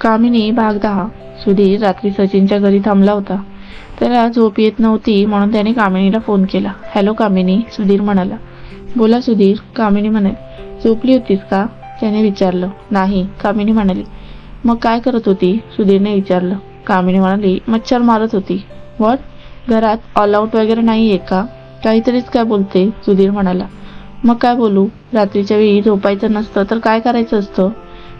कामिनी भाग दहा. सुधीर रात्री सचिनच्या घरी थांबला होता. त्याला झोप येत नव्हती म्हणून त्याने कामिनीला फोन केला. हॅलो कामिनी सुधीर म्हणाला. बोला सुधीर कामिनी म्हणाली झोपली होतीस का? त्याने विचारलं. नाही कामिनी म्हणाली. मग काय करत होती? सुधीरने विचारलं. कामिनी म्हणाली मच्छर मारत होती. वॉट घरात ऑल आउट वगैरे नाही आहे का? काहीतरीच काय बोलते सुधीर म्हणाला. मग काय बोलू? रात्रीच्या वेळी झोपायचं नसतं तर काय करायचं असतं?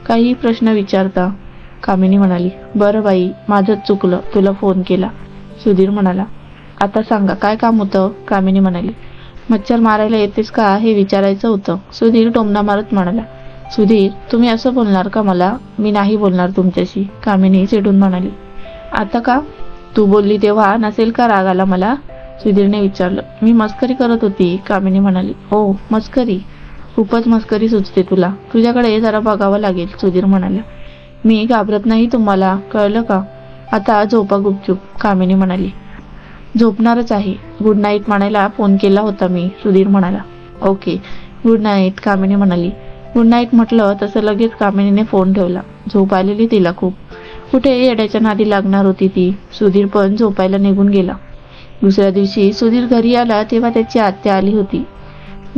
काही प्रश्न विचारता. कामिनी म्हणाली बरं बाई माझंच चुकलं तुला फोन केला. सुधीर म्हणाला आता सांगा काय काम होतं? कामिनी म्हणाली मच्छर मारायला येतेस का? हे विचारायचं होतं. सुधीर टोमना मारत म्हणाला सुधीर तुम्ही असं बोलणार का मला? मी नाही बोलणार तुमच्याशी. कामिनी चिडून म्हणाली आता का? तू बोलली तेव्हा नसेल का राग आला मला? सुधीरने विचारलं मी मस्करी करत होती. कामिनी म्हणाली हो मस्करी? खूपच मस्करी सुचते तुला. तुझ्याकडे जरा बघावं लागेल. सुधीर म्हणाला मी घाबरत नाही तुम्हाला कळलं का? आता झोपा गुपचूप कामिनी म्हणाली. झोपणारच आहे. गुड नाईट म्हणायला फोन केला होता मी सुधीर म्हणाला. ओके गुड नाईट कामिनी म्हणाली. गुड नाईट म्हटलं तसं लगेच कामिनीने फोन ठेवला. झोप आलेली तिला खूप. कुठे येड्याच्या नादी लागणार होती ती? सुधीर पण झोपायला निघून गेला. दुसऱ्या दिवशी सुधीर घरी आला तेव्हा त्याची आत्या आली होती.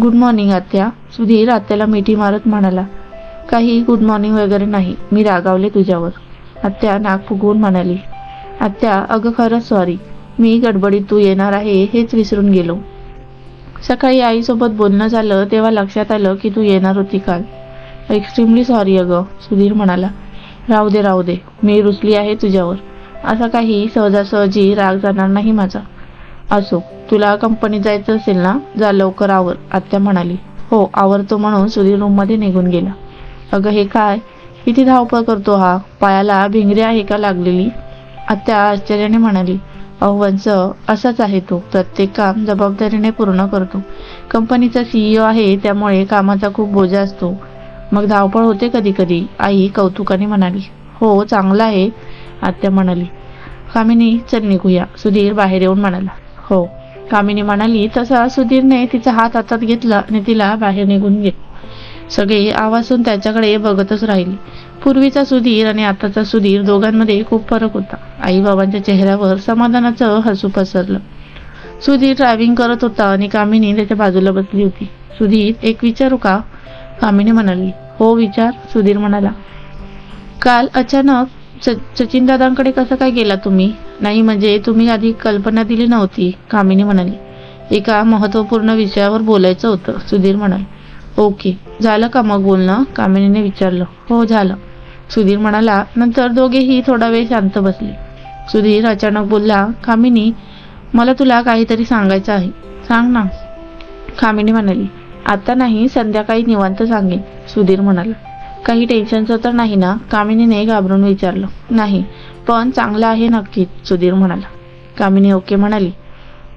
गुड मॉर्निंग आत्या. सुधीर आत्याला मिठी मारत म्हणाला. काही गुड मॉर्निंग वगैरे नाही. मी रागावले तुझ्यावर. आत्या नाक फुगवून म्हणाली आत्या अगं खरंच सॉरी मी गडबडीत तू येणार आहे हेच विसरून गेलो. सकाळी आईसोबत बोलणं झालं तेव्हा लक्षात आलं की तू येणार होती काल. एक्स्ट्रीमली सॉरी अगं सुधीर म्हणाला. राहू दे राहू दे. मी रुसली आहे तुझ्यावर. असा काही सहजासहजी राग जाणार नाही माझा. असो तुला कंपनीत जायचं असेल ना जा लवकर आवर आत्या म्हणाली. हो आवरतो म्हणून सुधीर रूममध्ये निघून गेला. अगं हे काय? किती धावपळ करतो हा? पायाला भिंगरी आहे का लागलेली? आत्या आश्चर्याने म्हणाली अहो वंश असाच आहे तो. प्रत्येक काम जबाबदारीने पूर्ण करतो. कंपनीचा सीईओ आहे त्यामुळे कामाचा खूप बोजा असतो. मग धावपळ होते कधी कधी आई कौतुकाने म्हणाली हो चांगला आहे आत्या म्हणाली. कामिनी चल निघूया सुधीर बाहेर येऊन म्हणाला. हो कामिनी म्हणाली तसा सुधीरने तिचा हात हातात घेतला आणि तिला बाहेर निघून घेतला. सगळे आवाजून त्याच्याकडे बघतच राहिले. पूर्वीचा सुधीर आणि आताचा सुधीर दोघांमध्ये खूप फरक होता. आई बाबांच्या चेहऱ्यावर समाधानाचं हसू पसरलं. सुधीर ड्रायव्हिंग करत होता आणि कामिनी त्याच्या बाजूला बसली होती. सुधीर एक विचारू का? कामिनी म्हणाली. हो विचार सुधीर म्हणाला. काल अचानक सचिन दादांकडे कसं काय गेला तुम्ही? नाही म्हणजे तुम्ही आधी कल्पना दिली नव्हती कामिनी म्हणाली. एका महत्त्वपूर्ण विषयावर बोलायचं होतं सुधीर म्हणाले. ओके. झालं का मग बोलणं? कामिनीने विचारलं. हो झालं. सुधीर म्हणाला नंतर दोघेही थोडा वेळ शांत बसले. सुधीर अचानक बोलला कामिनी मला तुला काहीतरी सांगायचं आहे. सांग ना. कामिनी म्हणाली आता नाही संध्याकाळी निवांत सांगेन. सुधीर म्हणाला काही टेन्शनचं तर नाही ना? कामिनीने घाबरून विचारलं नाही पण चांगलं आहे नक्कीच. सुधीर म्हणाला. कामिनी ओके म्हणाली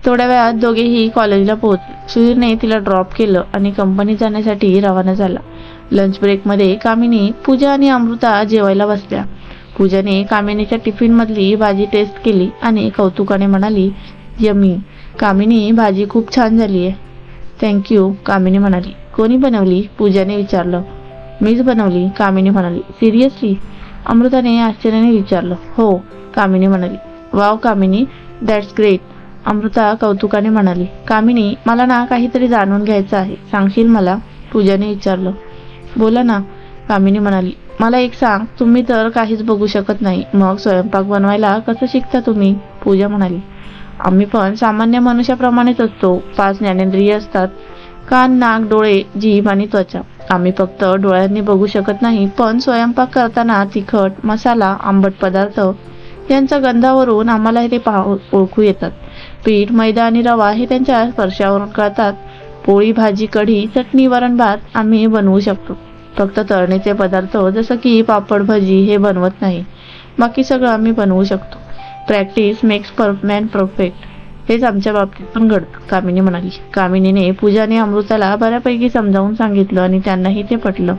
थोड्या वेळात दोघेही कॉलेजला पोहोचले सुधीरने तिला ड्रॉप केलं आणि कंपनी जाण्यासाठी रवाना झाला. लंच ब्रेकमध्ये कामिनी पूजा आणि अमृता जेवायला बसल्या. पूजाने कामिनीच्या टिफिनमधली भाजी टेस्ट केली आणि कौतुकाने म्हणाली यमी कामिनी भाजी खूप छान झाली आहे. थँक्यू कामिनी म्हणाली. कोणी बनवली? पूजाने विचारलं. मीच बनवली कामिनी म्हणाली. सिरियसली अमृताने आश्चर्याने विचारलं. हो कामिनी म्हणाली. Wow Kamini that's great Amrita कौतुकाने म्हणाली कामिनी मला ना काहीतरी जाणून घ्यायचं आहे. सांगशील मला? पूजाने विचारलं. बोला ना कामिनी म्हणाली. मला एक सांग तुम्ही तर काहीच बघू शकत नाही. मग स्वयंपाक बनवायला कसं शिकता तुम्ही? पूजा म्हणाली. आम्ही पण सामान्य मनुष्याप्रमाणेच असतो. पाच ज्ञानेंद्रिय असतात. कान नाक डोळे जीभ आणि त्वचा. आम्ही फक्त डोळ्यांनी बघू शकत नाही पण स्वयंपाक करताना तिखट मसाला आंबट पदार्थ यांच्या गंधावरून आम्हाला हे ते पाह ओळखू येतात. पीठ मैदा आणि रवा हे त्यांच्या स्पर्शावरून कळतात. पोळी भाजी कढी चटणी वरण भात आम्ही बनवू शकतो. फक्त तळणीचे पदार्थ जसं की पापड भजी हे बनवत नाही. बाकी सगळं आम्ही बनवू शकतो. Practice makes per man perfect हेच आमच्या बाबतीत पण घडतं. कामिनी म्हणाली. कामिनीने पूजाने अमृताला बऱ्यापैकी समजावून सांगितलं आणि त्यांनाही ते पटलं.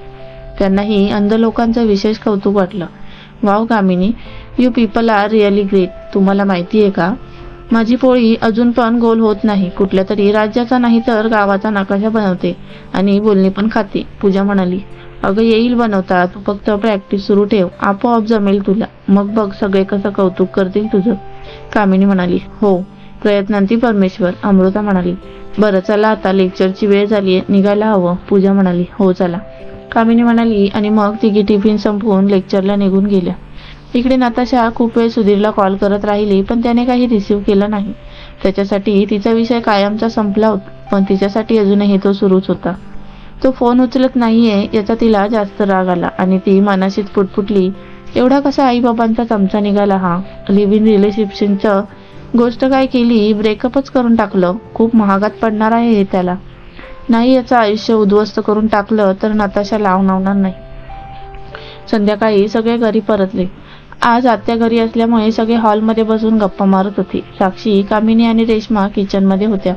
त्यांनाही अंध लोकांचं विशेष कौतुक वाटलं. Wow Kamini you people are really great तुम्हाला माहिती आहे का? माझी पोळी अजून पण गोल होत नाही. कुठल्या तरी राज्याचा नाही तर गावाचा नकाशा बनवते आणि बोलणी पण खाते. पूजा म्हणाली अगं येईल बनवता. तू फक्त प्रॅक्टिस सुरू ठेव. आपोआप जमेल तुला. मग बघ सगळे कसं कौतुक करतील तुझं. कामिनी म्हणाली हो प्रयत्नांती परमेश्वर. अमृता म्हणाली बरं चला आता. लेक्चरची वेळ झाली आहे. निघायला हवं. पूजा म्हणाली हो चला. कामिनी म्हणाली आणि मग तिघी टिफिन संपवून लेक्चरला निघून गेल्या. इकडे नताशा खूप वेळ सुधीरला कॉल करत राहिली पण त्याने काही रिसीव्ह केलं नाही. त्याच्यासाठी तिचा विषय कायमचा संपला होता पण तिच्यासाठी अजूनही तो सुरूच होता. तो फोन उचलत नाहीये याचा तिला जास्त राग आला आणि ती मनाशीच पुटपुटली एवढा कसा आई बाबांचा चमचा निघाला हा? लिव्ह इन रिलेशनशिपचं गोष्ट काय केली? ब्रेकअपच करून टाकलं. खूप महागात पडणार आहे हे त्याला. नाही याचं आयुष्य उद्ध्वस्त करून टाकलं तर नताशा लावणार नाही. संध्याकाळी सगळे घरी परतले. आज आत्या घरी असल्यामुळे सगळे हॉलमध्ये बसून गप्पा मारत होते. साक्षी कामिनी आणि रेश्मा किचनमध्ये होत्या.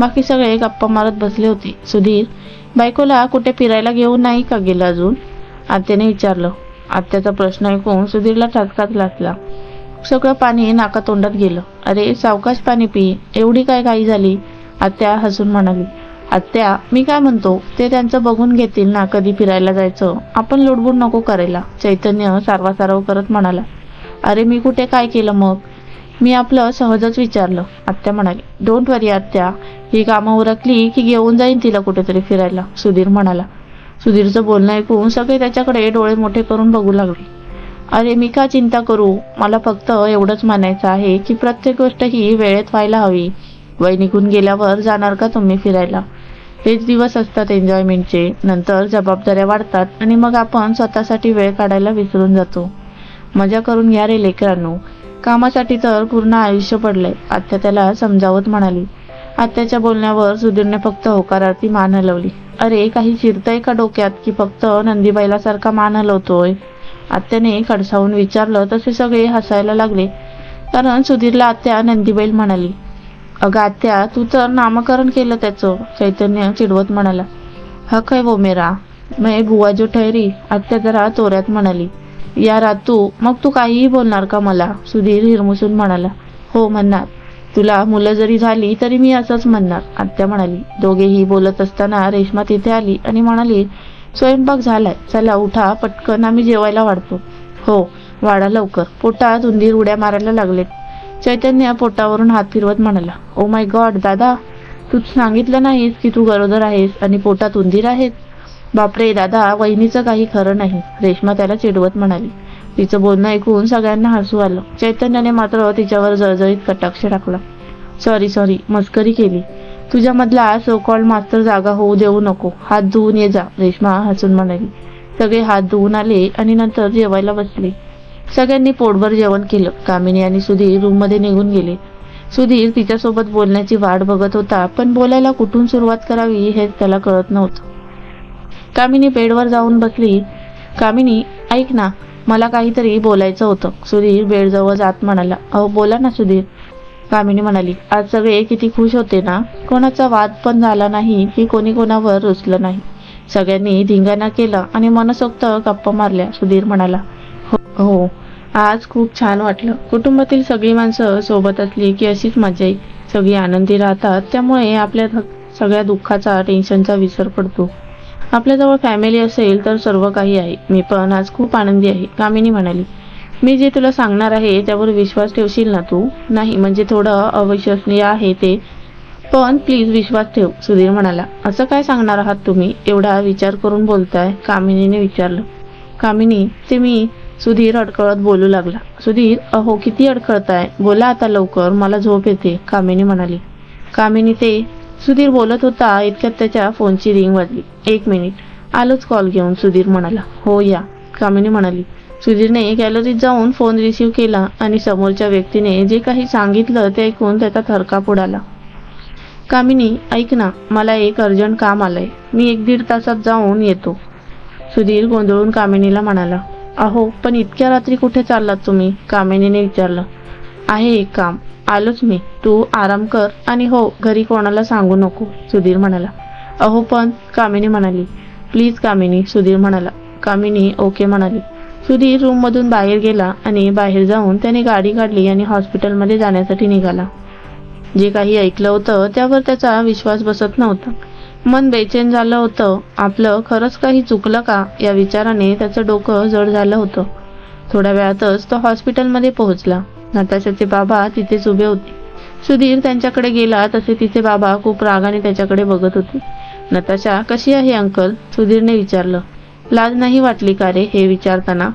बाकी सगळे गप्पा मारत बसले होते. सुधीर बायकोला कुठे फिरायला घेऊन नाही का गेलं अजून? आत्याने विचारलं. आत्याचा प्रश्न ऐकून सुधीरला ठसकाच लागला सगळं पाणी नाका तोंडात गेलं. अरे सावकाश पाणी पी. एवढी काय घाई झाली? आत्या हसून म्हणाली. आत्या मी काय म्हणतो? ते त्यांचं बघून घेतील ना कधी फिरायला जायचं. आपण लुडबुड नको करायला चैतन्य सारवासारव करत म्हणाला. अरे मी कुठे काय केलं मग? मी आपलं सहजच विचारलं. आत्या म्हणाली डोंट वरी आत्या ही कामं उरकली की घेऊन जाईन तिला कुठेतरी फिरायला सुधीर म्हणाला. सुधीरचं बोलणं ऐकून सगळे त्याच्याकडे डोळे मोठे करून बघू लागले. अरे मी का चिंता करू? मला फक्त एवढंच म्हणायचं आहे की प्रत्येक गोष्ट ही वेळेत व्हायला हवी. वय निघून गेल्यावर जाणार का तुम्ही फिरायला? हेच दिवस असतात एन्जॉयमेंटचे नंतर जबाबदाऱ्या वाढतात आणि मग आपण स्वतःसाठी वेळ काढायला विसरून जातो. मजा करून घ्या रे लेकरांनो. कामासाठी तर पूर्ण आयुष्य पडलंय. आत्या त्याला समजावत म्हणाली. आत्याच्या बोलण्यावर सुधीरने फक्त होकारार्थी मान हलवली. अरे काही शिरतंय का डोक्यात की फक्त नंदीबाईला सारखा मान हलवतोय? आत्याने खडसावून विचारलं तसे सगळे हसायला लागले. कारण सुधीरला आत्या नंदीबाईल म्हणाली अगं आत्या तू तर नामकरण केलं त्याचं चैतन्य चिडवत म्हणाला. हक आहे वो मेरा? मैं बुवा जो ठहरी आत्या जरा तोऱ्यात म्हणाली. या रातू मग तू काहीही बोलणार का मला? सुधीर हिरमुसून म्हणाला. हो म्हणणार. तुला मुलं जरी झाली तरी मी असंच म्हणणार आत्या म्हणाली. दोघेही बोलत असताना रेश्मा तिथे आली आणि म्हणाली स्वयंपाक झालाय. चला उठा पटकन आम्ही जेवायला वाढतो. हो वाढा लवकर. पोटात उंदीर उड्या मारायला लागलेत. चैतन्य पोटावरून हात फिरवत म्हणाला ओ माय गॉड दादा तू सांगितलं नाहीस की तू गरोदर आहेस आणि पोटात उंदीर आहेत? बापरे दादा वहिनीचं काही खरं नाही. रेश्मा त्याला चिडवत म्हणाली. तिचं बोलणं ऐकून सगळ्यांना हसू आलं. चैतन्याने मात्र तिच्यावर जळजळीत कटाक्ष टाकला. सॉरी सॉरी मस्करी केली. तुझ्यामधला सो कॉल मास्तर जागा होऊ देऊ नको. हात धुवून ये जा रेश्मा हसून म्हणाली. सगळे हात धुवून आले आणि नंतर जेवायला बसले. सगळ्यांनी पोटभर जेवण केलं. कामिनी आणि सुधीर रूममध्ये निघून गेले. सुधीर तिच्यासोबत बोलण्याची वाट बघत होता पण बोलायला कुठून सुरुवात करावी हेच त्याला कळत नव्हतं. कामिनी बेडवर जाऊन बसली. कामिनी ऐक ना मला काहीतरी बोलायचं होतं. सुधीर बेडजवळ जात म्हणाला अहो बोला ना सुधीर. कामिनी म्हणाली आज सगळे किती खुश होते ना? कोणाचा वाद पण झाला नाही की कोणी कोणावर रुचलं नाही. सगळ्यांनी धिंगाणा केला आणि मनसोक्त गप्पा मारल्या. सुधीर म्हणाला "हो- आज खूप छान वाटलं. कुटुंबातील सगळी माणसं सोबत असली की अशीच मजा येईल. सगळी आनंदी राहतात. त्यामुळे आपल्या सगळ्या दुःखाचा टेन्शनचा विसर पडतो. आपल्याजवळ फॅमिली असेल तर सर्व काही आहे. मी पण आज खूप आनंदी आहे कामिनी म्हणाली. मी जे तुला सांगणार आहे त्यावर विश्वास ठेवशील ना तू? नाही म्हणजे थोडं अविश्वसनीय आहे ते. पण प्लीज विश्वास ठेव सुधीर म्हणाला. असं काय सांगणार आहात तुम्ही? एवढा विचार करून बोलताय कामिनीने विचारलं. कामिनी ते मी सुधीर अडकळत बोलू लागला. सुधीर अहो किती अडकळताय बोला आता लवकर मला झोप येते कामिनी म्हणाली. कामिनी ते सुधीर बोलत होता इतक्यात त्याच्या फोनची रिंग वाजली. एक मिनिट आलोच कॉल घेऊन सुधीर म्हणाला. हो या कामिनी म्हणाली. सुधीरने गॅलरीत जाऊन फोन रिसीव केला आणि समोरच्या व्यक्तीने जे काही सांगितलं ते ऐकून त्याचा थरकाप उडाला. कामिनी ऐक ना मला एक अर्जंट काम आलंय. मी एक दीड तासात जाऊन येतो. सुधीर गोंधळून कामिनीला म्हणाला. अहो पण इतक्या रात्री कुठे चाललात तुम्ही? कामिनीने विचारलं. आहे एक काम. आलोच मी. तू आराम कर आणि हो घरी कोणाला सांगू नको सुधीर म्हणाला. अहो पण कामिनी म्हणाली. प्लीज कामिनी सुधीर म्हणाला. कामिनी ओके म्हणाली. सुधीर रूममधून बाहेर गेला आणि बाहेर जाऊन त्याने गाडी काढली आणि हॉस्पिटलमध्ये जाण्यासाठी निघाला. जे काही ऐकलं होतं त्यावर त्याचा विश्वास बसत नव्हता. मन बेचैन झालं होतं. आपलं खरंच काही चुकलं का? या विचाराने त्याचं डोकं जड झालं होतं. थोड्या वेळातच तो हॉस्पिटलमध्ये पोहोचला. नताशाचे बाबा तिथेच उभे होते. सुधीर त्यांच्याकडे गेला तसे तिचे बाबा खूप रागाने त्याच्याकडे बघत होते. नताशा कशी आहे अंकल? सुधीरने विचारलं. लाज नाही वाटली का रे? हे विचारताना.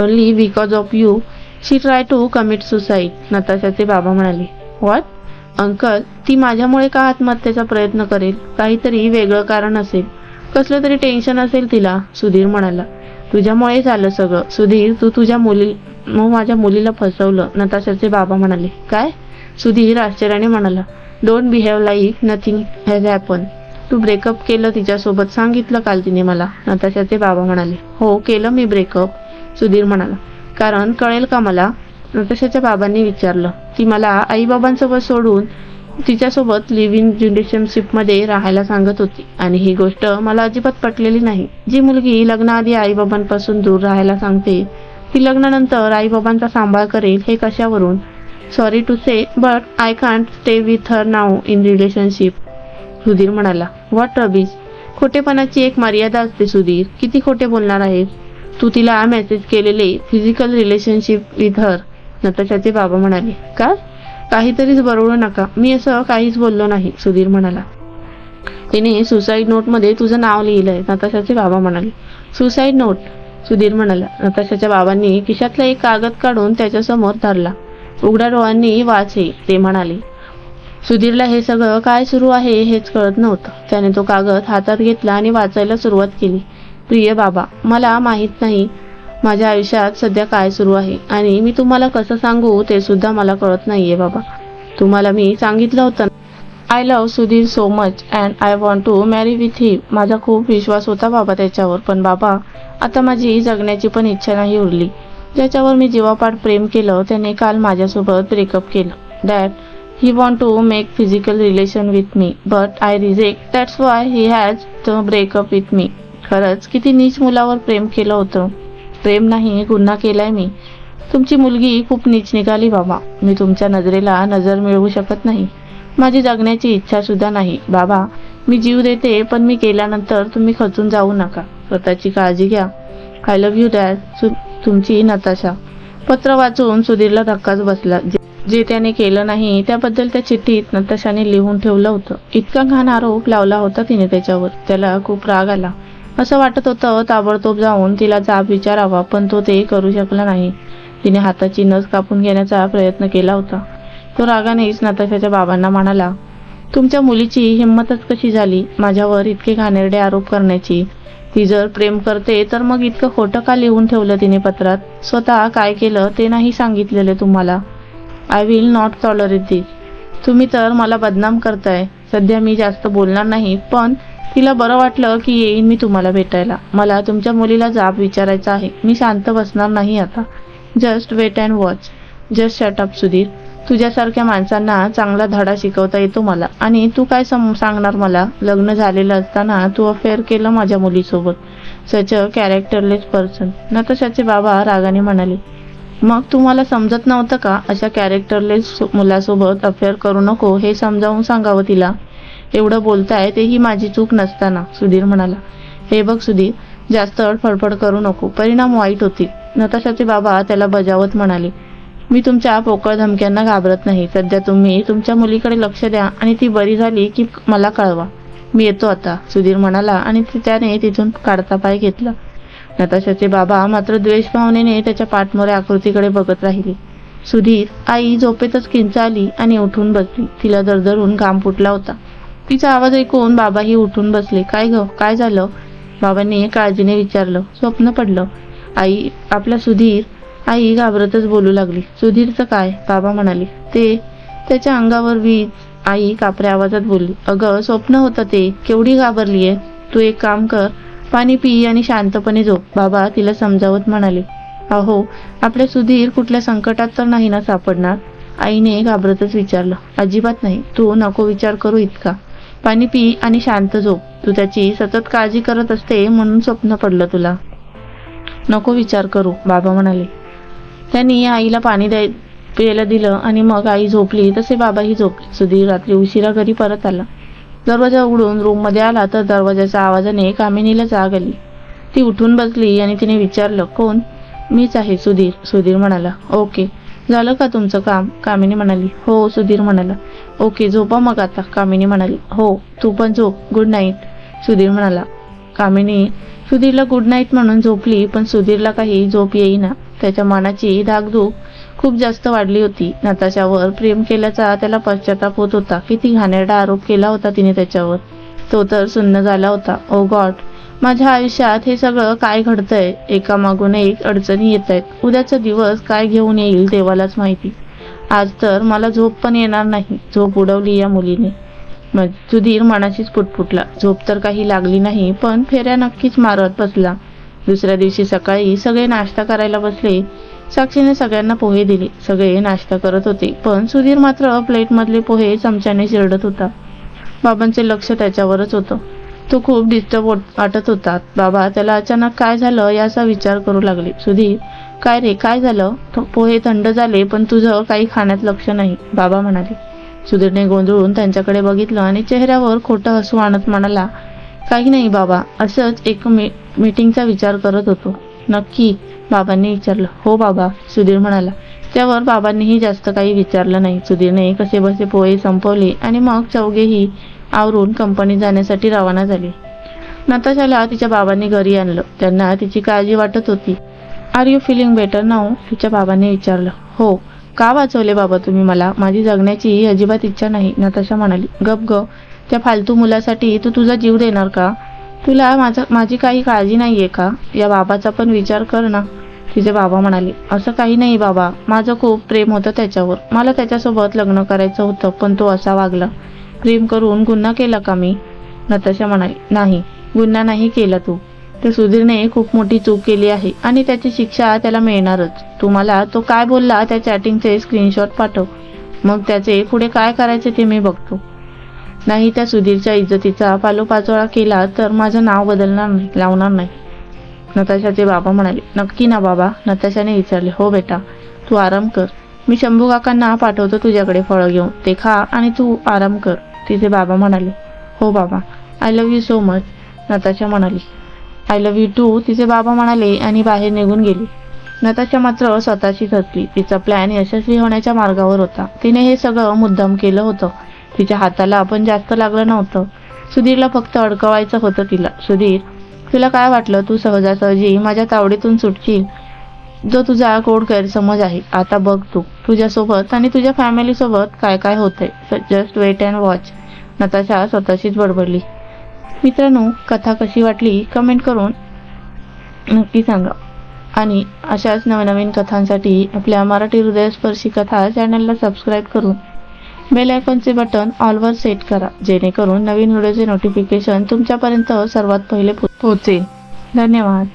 Only because of you she try to commit suicide नताशाचे बाबा म्हणाले. व्हॉट अंकल ती माझ्यामुळे का आत्महत्येचा प्रयत्न करेल? काहीतरी वेगळं कारण असेल. कसलं तरी टेन्शन असेल तिला सुधीर म्हणाला. तुझ्यामुळे झालं सगळं. सुधीर तू तुझ्या मुली मग माझ्या मुलीला फसवलं नताशाचे बाबा म्हणाले. काय? सुधीर आश्चर्याने म्हणाला. Don't behave like nothing has happen Tu breakup केलं तिच्यासोबत सांगितलं काल तिने मला नताशाचे बाबा म्हणाले. हो केलं मी ब्रेकअप सुधीर म्हणाला. कारण कळेल का मला? नताशाच्या बाबांनी विचारलं. ती मला आईबाबांसोबत सोडून तिच्यासोबत लिव्ह इन रिलेशनशिपमध्ये राहायला सांगत होती. आणि ही गोष्ट मला अजिबात पटलेली नाही. जी मुलगी लग्नाआधी आईबाबांपासून दूर राहायला सांगते ती लग्नानंतर आईबाबांचा सांभाळ करेल हे कशावरून? Sorry to say but I can't stay with her now in relationship Sudhir म्हणाला व्हॉट रबीज खोटेपणाची एक मर्यादा असते सुधीर. किती खोटे बोलणार आहेस? तू तिला मेसेज केलेले फिजिकल रिलेशनशिप विथ हर नताशाचे बाबा म्हणाले का? काहीतरीच बरवू नका. मी असं काहीच बोललो नाही सुधीर म्हणाला. तिने सुसाईड नोटमध्ये तुझं नाव लिहिलंय नताशाचे बाबा म्हणाले. सुसाईड नोट सुधीर म्हणाला. नताशाच्या बाबांनी खिशातला एक कागद काढून त्याच्यासमोर धरला. उघड्या डोळ्यांनी वाचे ते म्हणाले. सुधीरला हे सगळं काय सुरू आहे हेच कळत नव्हतं. त्याने तो कागद हातात घेतला आणि वाचायला सुरुवात केली. प्रिय बाबा मला माहीत नाही. माझ्या आयुष्यात सध्या काय सुरू आहे आणि मी तुम्हाला कसं सांगू ते सुद्धा मला कळत नाहीये बाबा. तुम्हाला मी सांगितलं होतं I love Sudhir so much and I want to marry with he माझा खूप विश्वास होता बाबा त्याच्यावर पण बाबा आता माझी जगण्याची पण इच्छा नाही उरली. ज्याच्यावर मी जीवापाड प्रेम केलं त्याने काल माझ्यासोबत ब्रेकअप केलं. That he want to make physical relation with me but I reject that's why he has the breakup with me खरंच किती नीच मुलावर प्रेम केलं होतं. प्रेम नाही गुन्हा केलाय मी. तुमची मुलगी खूप नीच निघाली बाबा. मी तुमच्या नजरेला नजर मिळवू शकत नाही. माझी जगण्याची इच्छा सुद्धा नाही. बाबा मी जीव देते पण मी केल्यानंतर तुम्ही खचून जाऊ नका. स्वतःची काळजी घ्या. आय लव्ह यू डॅड तुमची नताशा. पत्र वाचून सुधीरला धक्काच बसला. जे- जे त्याने केलं नाही त्याबद्दल त्या चिठ्ठीत नताशाने लिहून ठेवलं होतं. इतका घाण आरोप लावला होता तिने त्याच्यावर. त्याला खूप राग आला. असं वाटत होतं ताबडतोब जाऊन तिला जाब विचारावा पण तो ते करू शकला नाही. तिने हाताची नस कापून घेण्याचा प्रयत्न केला होता. तो रागानेच नताशाच्या बाबांना म्हणाला तुमच्या मुलीची हिंमतच कशी झाली? माझ्यावर इतके घाणेरडे आरोप करण्याची. ती जर प्रेम करते तर मग इतकं खोटं का लिहून ठेवलं तिने पत्रात? स्वतः काय केलं ते नाही सांगितलेलं तुम्हाला. I will not tolerate this तुम्ही तर मला बदनाम करताय. सध्या मी जास्त बोलणार नाही पण तिला बरं वाटलं की येईन मी तुम्हाला भेटायला. मला तुमच्या मुलीला जाब विचारायचा आहे. मी शांत बसणार नाही आता. Just wait and watch just shut up Sudhir. तुझ्यासारख्या माणसांना चांगला धडा शिकवता येतो मला. आणि तू काय सम सांगणार मला? लग्न झालेलं असताना तू अफेअर केलं माझ्या मुलीसोबत. सच अ कॅरेक्टरलेस पर्सन नताशाचे बाबा रागाने म्हणाले मग तुम्हाला समजत नव्हतं का अशा कॅरेक्टरलेस मुलासोबत अफेअर करू नको हे समजावून सांगावं तिला? एवढं बोलताय तेही माझी चूक नसताना सुधीर म्हणाला. हे बघ सुधीर जास्त फडफड करू नको. परिणाम वाईट होतील. नताशाचे बाबा त्याला बजावत म्हणाले. मी तुमच्या पोकळ धमक्यांना घाबरत नाही. सध्या तुम्ही तुमच्या मुलीकडे लक्ष द्या आणि ती बरी झाली की मला कळवा. मी येतो आता सुधीर म्हणाला आणि त्याने तिथून काढता पाय घेतला. नताशाचे बाबा मात्र द्वेष भावनेने त्याच्या पाठमोऱ्या आकृतीकडे बघत राहिले. सुधीर आई झोपेतच किंचाली आणि उठून बसली. तिला दरदरून घाम फुटला होता. तिचा आवाज ऐकून बाबाही उठून बसले. काय ग? काय झालं? बाबांनी काळजीने विचारलं. स्वप्न पडलं. आई आपला सुधीर. आई घाबरतच बोलू लागली. सुधीरचं काय? बाबा म्हणाले. ते त्याच्या अंगावर वीज. आई कापऱ्या आवाजात बोलली. अगं स्वप्न होतं ते. केवढी घाबरलीये. तू एक काम कर. पाणी पी आणि शांतपणे झोप. बाबा तिला समजावत म्हणाले अहो आपले सुधीर कुठल्या संकटात तर नाही ना सापडणार? आईने घाबरतच विचारलं अजिबात नाही तू नको विचार करू इतका. पाणी पी आणि शांत झोप. तू त्याची सतत काळजी करत असते म्हणून स्वप्न पडलं तुला. नको विचार करू बाबा म्हणाले. त्यांनी आईला पाणी द्याय प्यायला दिलं आणि मग आई झोपली. तसे बाबाही झोपले. सुधीर रात्री उशिरा घरी परत आला. दरवाजा उघडून रूममध्ये आला तर दरवाजाच्या आवाजाने कामिनीला जाग आली ती उठून बसली आणि तिने विचारलं कोण? मीच आहे सुधीर. सुधीर म्हणाला ओके. झालं का तुमचं काम? कामिनी म्हणाली हो सुधीर म्हणाला ओके झोपा मग आता. कामिनी म्हणाली हो तू पण झोप गुड नाईट सुधीर म्हणाला कामिनी सुधीरला गुड नाईट म्हणून झोपली पण सुधीरला काही झोप येईना त्याच्या मनाची धाकधूक खूप जास्त वाढली होती. नताशावर प्रेम केल्याचा त्याला पश्चाताप होत होता. किती घाणेरडा आरोप केला होता तिने त्याच्यावर. तो तर सुन्न झाला होता. Oh ओ गॉड माझ्या आयुष्यात हे सगळं काय घडतंय? एका मागून एक अडचणी येत आहेत उद्याचा दिवस काय घेऊन येईल देवालाच माहिती. आज तर मला झोप पण येणार नाही. झोप उडवली या मुलीने. मग सुधीर मनाशीच पुटपुटला. झोप तर काही लागली नाही पण फेऱ्या नक्कीच मारत बसला. दुसऱ्या दिवशी सकाळी सगळे नाश्ता करायला बसले. साक्षीने सगळ्यांना पोहे दिले. सगळे नाश्ता करत होते. पण सुधीर मात्र प्लेटमधले पोहे चमच्याने चिरडत होता. बाबांचे लक्ष त्याच्यावरच होतं. तो खूप डिस्टर्ब हो- वाटत होता. बाबा त्याला अचानक काय झालं याचा विचार करू लागले. सुधीर काय रे काय झालं? तो पोहे थंड झाले पण तुझं काही खाण्यात लक्ष नाही. बाबा म्हणाले. सुधीरने गोंधळून त्यांच्याकडे बघितलं आणि चेहऱ्यावर खोटं हसू आणत म्हणाला काही नाही बाबा. असंच एक मी मीटिंगचा विचार करत होतो. नक्की बाबांनी विचारलं हो बाबा सुधीर म्हणाला. त्यावर बाबांनीही जास्त काही विचारलं नाही. सुधीरने कसे बसे पोहे संपवले आणि मग चौघेही आवरून कंपनीत जाण्यासाठी रवाना झाले. नताशाला तिच्या बाबांनी घरी आणलं. त्यांना तिची काळजी वाटत होती. Are you feeling better now तिच्या बाबांनी विचारलं. हो. का वाचवले बाबा तुम्ही मला? माझी जगण्याची अजिबात इच्छा नाही नताशा म्हणाली. गप ग त्या फालतू मुलासाठी तू तुझा जीव देणार का? तुला माझा माझी काही काळजी नाहीये का? या बाबाचा पण विचार कर ना. तिचे बाबा म्हणाले असं काही नाही बाबा. माझं खूप प्रेम होतं त्याच्यावर. मला त्याच्यासोबत लग्न करायचं होतं पण तो असा वागला. प्रेम करून गुन्हा केला का मी? नताशा म्हणाली नाही. गुन्हा नाही केला तू. तर सुधीरने खूप मोठी चूक केली आहे आणि त्याची शिक्षा त्याला मिळणारच. तुम्हाला तो काय बोलला त्या चॅटिंगचे स्क्रीनशॉट पाठव. मग त्याचे पुढे काय करायचे ते मी बघतो. नाही त्या सुधीरच्या इज्जतीचा पालोपाचोळा केला तर माझं नाव बदलणार नाही लावणार नाही. नताशाचे बाबा म्हणाले नक्की ना बाबा. नताशाने विचारले हो बेटा तू आराम कर. मी शंभू काकांना पाठवतो तुझ्याकडे फळं घेऊन. ते खा आणि तू आराम कर. तिचे बाबा म्हणाले हो बाबा I love you so much Natasha म्हणाली आय लव्ह यू टू तिचे बाबा म्हणाले आणि बाहेर निघून गेली. नताशा मात्र स्वतःशी हसली तिचा प्लॅन यशस्वी होण्याच्या मार्गावर होता. तिने हे सगळं मुद्दाम केलं होतं. तिच्या हाताला आपण जास्त लागलं नव्हतं. सुधीरला फक्त अडकवायचं होतं तिला. सुधीर तुला काय वाटलं तू सहजासहजी माझ्या तावडीतून सुटशील? जो तुझा कोड गैरसमज आहे आता बघ तू. तुझ्यासोबत आणि तुझ्या फॅमिलीसोबत काय काय होतंय? Just wait and watch Natasha स्वतःशीच बडबडली. मित्रांनो कथा कशी वाटली कमेंट करून नक्की सांगा. आणि अशाच नवनवीन कथांसाठी आपल्या मराठी हृदयस्पर्शी कथा चॅनलला सबस्क्राईब करून बेल आयकॉनचे बटन ऑलवर सेट करा. जेणेकरून नवीन व्हिडिओचे नोटिफिकेशन तुमच्यापर्यंत सर्वात पहिले पोचेल धन्यवाद.